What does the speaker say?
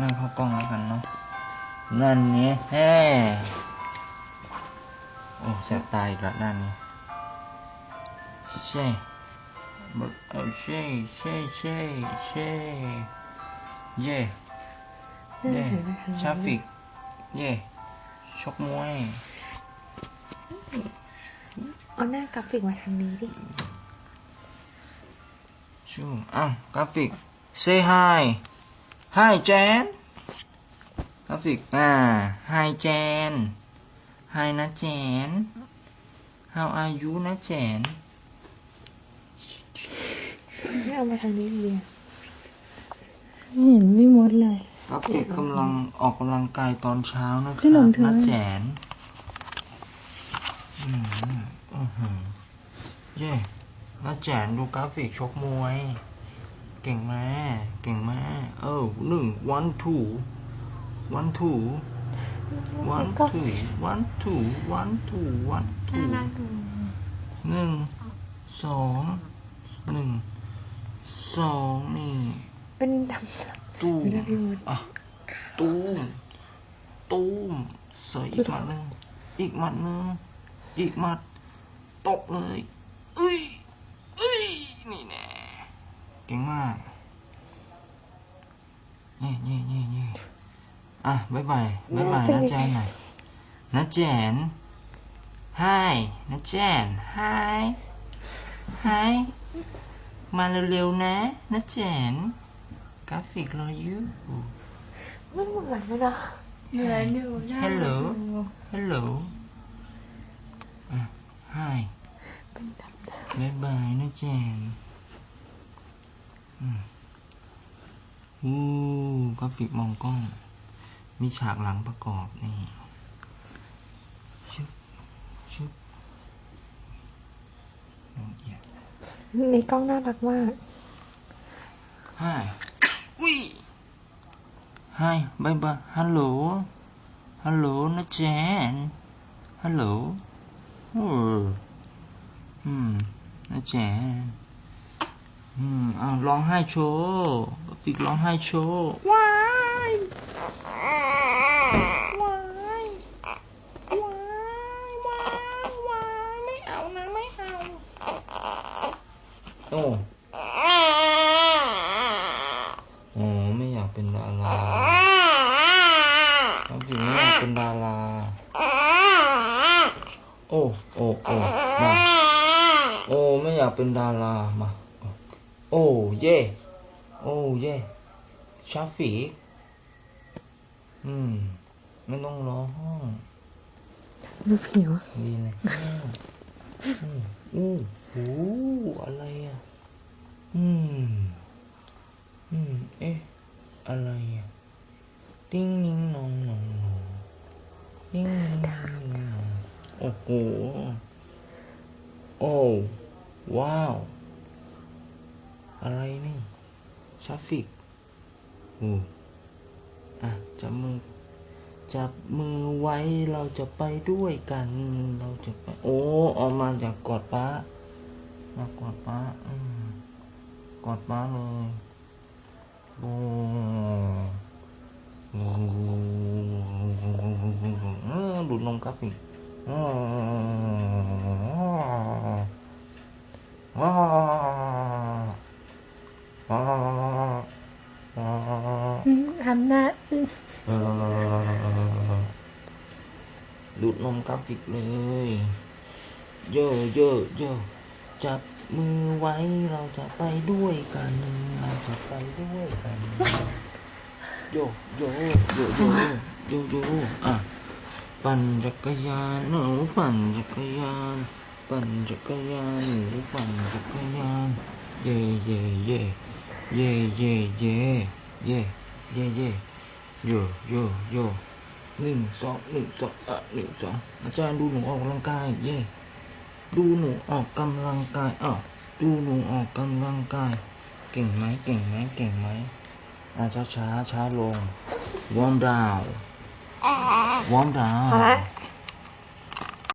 นั่งเข้ากล้องแล้วกันเนาะนั่นนี่แฮ่โอ้แสบตาอีกแล้วด้านนี้เช่บักเอาเช่เช่เช่เช่เย่เย่ชาฟิกเย่ชกมวยเอาหน้ากราฟิกมาทางนี้ดิชูอ้าวกราฟิก say hi hi Jan กราฟิก อ่า hi Jan hi นะ Jan how are you นะ Jan ไม่เอามาทางนี้ดีอะไม่เห็นไม่มดเลยกราฟิกกำลังออกกำลังกายตอนเช้านะคพี่หรันุ่บมถือนะแจนอืมอือหือเย่นะแจนดูกราฟิกชกมวย เก่งมากเก่งมากเออหนึ่ง one two one two one two one two one two one น่า two รักดูหนึ่งสองหนึ่งสองนี่เป็นดำ ตูมอะตูมตูมเสยอีกหมัดหนึ่งอีกหมัดหนึ่งอีกหมัดตบเลยเอ้ยเอ้ยนี่แน่ kính mà nhì nhì nhì nhì. À bye bye. Bye bye nó chen này. Nó chen. Hi, nó chen. Hi, hi, mà liều liều nè nó chen. Cá phịch lo you mất một lần nữa đó. Hello. Hello. À, hai. Bye bye nó chen. อู้กราฟิกมองกล้อง มีฉากหลังประกอบนี่ชึบชึบละเอียดๆในกล้องน่ารักมาก Hi อุ้ย Hi บายบายฮัลโหล ฮัลโหลนะแจนฮัลโหลโอ้อืมนะแจนอืมอ้าวร้องไห้โชว์ ฟิกร้องไห้โชว์ว้าย ว้าย ว้ายว้ายว้ายไม่เอานะ ไม่เอาโอ้โอ้ไม่อยากเป็นดาราครับฟิกไม่อยากเป็นดารา โอ้โอ้โอ้มาโอ้ไม่อยากเป็นดารา มา โอ้เย่ โอ้เย่ชาฟิกอืม ไม่ต้องร้องดูผิวดีเลยอืมอู้หูอะไรอะ อืม อืม เอ๊ะ อะไรอะ ติ้งนิ้งนองนองนองติ้งนิ้งนองนองโอ้โห โอ้ ว้าว อะไรนี่ ชาฟิกอู้อะจับมือ จับมือไว้เราจะไปด้วยกัน เราจะไป โอ้ออกมาจากกอดป้ามากอดป้าอืมกอดป้าเลยโอ้โอ้เออดูดนมครับอีกอ๋อว้าวว้าวว้าว อืม ทำหน้าอืมเออดูดนมกราฟิกเลย โยโยโยจับมือไว้เราจะไปด้วยกัน เราจะไปด้วยกัน โยโยโยโยโยโยอะปั่นจักรยานหนูปั่นจักรยาน ปั่นจักรยานหนูปั่นจักรยาน เย่เย่เย่ เย่เย่เย่เย่เย่เย่โยโยโยหนึ่งสองหนึ่งสองอะหนึ่งสองอาจารย์ดูหนูออกกำลังกาย เย่ดูหนูออกกำลังกายอ้าวดูหนูออกกำลังกาย เก่งไหมเก่งไหมเก่งไหมอะช้าช้าช้าลงวอร์มดาววอร์มดาว